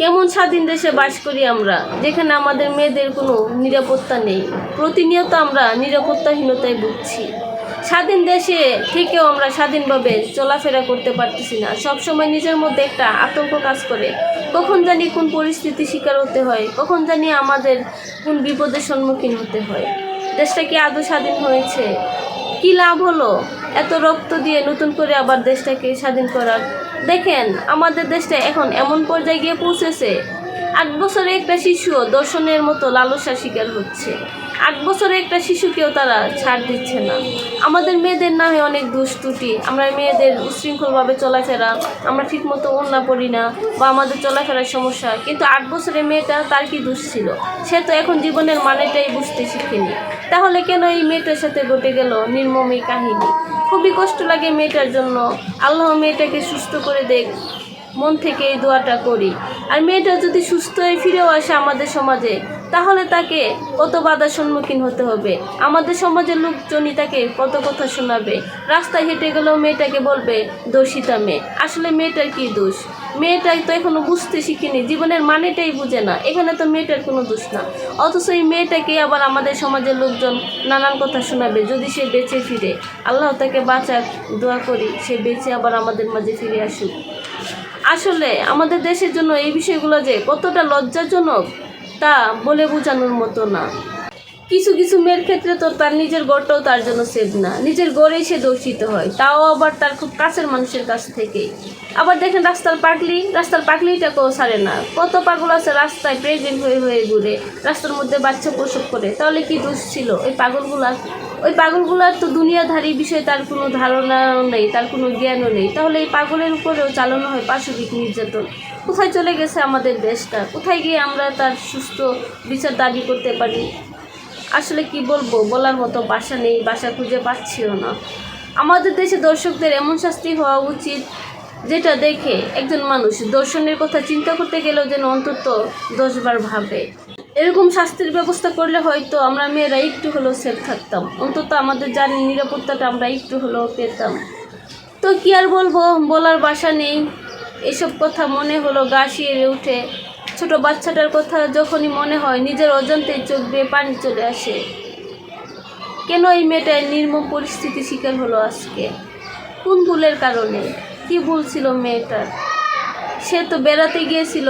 কেমন স্বাধীন দেশে বাস করি আমরা? যেখানে আমাদের মেয়েদের কোনো নিরাপত্তা নেই। প্রতিনিয়ত আমরা নিরাপত্তাহীনতায় ভুগছি। স্বাধীন দেশে থেকেও আমরা স্বাধীনভাবে চলাফেরা করতে পারতেছি না। সবসময় নিজের মধ্যে একটা আতঙ্ক কাজ করে। কখন জানি কোন পরিস্থিতি শিকার হতে হয়, কখন জানি আমাদের কোন বিপদের সম্মুখীন হতে হয়। দেশটা কি আদৌ স্বাধীন হয়েছে? কি লাভ হলো? এত রক্ত দিয়ে নতুন করে আবার দেশটাকে স্বাধীন করার দেখেন, আমাদের দেশটা এখন এমন পর্যায়ে গিয়ে পৌঁছেছে। আট বছরে একটা শিশুও দর্শনের মতো লালসার শিকার হচ্ছে। আট বছরে একটা শিশুকেও তারা ছাড় দিচ্ছে না। আমাদের মেয়েদের নামে অনেক দুষ্তুটি আমরা মেয়েদের উশৃঙ্খলভাবে চলাফেরা, আমরা ঠিকমতো ওড়না পড়ি না বা আমাদের চলাফেরার সমস্যা। কিন্তু আট বছরের মেয়েটা তার কি দোষ ছিল? সে তো এখন জীবনের মানেটাই বুঝতে শিখেনি। তাহলে কেন এই মেয়েটার সাথে ঘটে গেল নির্মম কাহিনী? খুবই কষ্ট লাগে মেয়েটার জন্য। আল্লাহ মেয়েটাকে সুস্থ করে দেখ। মন থেকে এই দোয়াটা করি। আর মেয়েটা যদি সুস্থ হয়ে ফিরেও আসে আমাদের সমাজে, তাহলে তাকে কত বাধার সম্মুখীন হতে হবে। আমাদের সমাজের লোকজনই তাকে কত কথা শোনাবে। রাস্তায় হেঁটে গেলেও মেয়েটাকে বলবে, দোষিতা মেয়ে। আসলে মেয়েটার কি দোষ? মেয়েটাই তো এখনও বুঝতে শিখিনি, জীবনের মানেটাই বুঝে না। এখানে তো মেয়েটার কোনো দোষ না। অথচ এই মেয়েটাকে আবার আমাদের সমাজের লোকজন নানান কথা শোনাবে যদি সে বেঁচে ফিরে। আল্লাহ তাকে বাঁচাক, দোয়া করি, সে বেঁচে আবার আমাদের মাঝে ফিরে আসুক। আসলে আমাদের দেশের জন্য এই বিষয়গুলো যে কতটা লজ্জাজনক, তা বলে বোঝানোর মতো না। কিছু কিছু মেয়ের ক্ষেত্রে তো তার নিজের গড়টাও তার জন্য সেভ না। নিজের গড়েই সে দূষিত হয়। তাও আবার তার খুব কাছের মানুষের কাছ থেকেই আবার দেখেন রাস্তার পাগলি, রাস্তার পাগলিটাকেও ছাড়ে না। কত পাগল আছে রাস্তায় প্রেগনেন্ট হয়ে হয়ে ঘুরে রাস্তার মধ্যে বাচ্চা প্রসব করে। তাহলে কি দোষ ছিল? ওই পাগলগুলার ওই পাগলগুলার তো দুনিয়াধারী বিষয়ে তার কোনো ধারণাও নেই, তার কোনো জ্ঞানও নেই। তাহলে এই পাগলের উপরেও চালানো হয় পাশবিক নির্যাতন। কোথায় চলে গেছে আমাদের দেশটা? কোথায় গিয়ে আমরা তার সুস্থ বিচার দাবি করতে পারি? আসলে কি বলব? বলার মতো বাসা নেই, বাসা খুঁজে পাচ্ছিও না। আমাদের দেশে দর্শকদের এমন শাস্তি হওয়া উচিত যেটা দেখে একজন মানুষ দর্শনের কথা চিন্তা করতে গেলেও যেন অন্তত দশবার ভাবে। এরকম শাস্তির ব্যবস্থা করলে হয়তো আমরা মেয়েরা একটু হলেও সেফ থাকতাম। অন্তত আমাদের যার নিরাপত্তাটা আমরা একটু হলেও পেতাম। তো কি আর বলব? বলার বাসা নেই। এসব কথা মনে হলো গা শিয়ে উঠে। ছোট বাচ্চাটার কথা যখনই মনে হয় নিজের অজান্তেই চোখ দিয়ে পানি চলে আসে। কেন এই মেয়েটা এই নির্মম পরিস্থিতি শিকার হলো আজকে? কোন ভুলের কারণে? কি ভুল ছিল মেয়েটার? সে তো বেড়াতে গিয়েছিল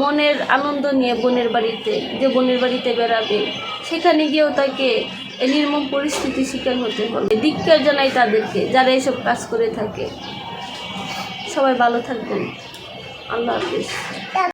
মনের আনন্দ নিয়ে বোনের বাড়িতে, যে বোনের বাড়িতে বেড়াবে। সেখানে গিয়েও তাকে নির্মম পরিস্থিতি শিকার হতে হবে। ধিক্কার জানাই তাদেরকে, যারা এসব কাজ করে থাকে। সবাই ভালো থাকবেন। আল্লাহ হাফিজ।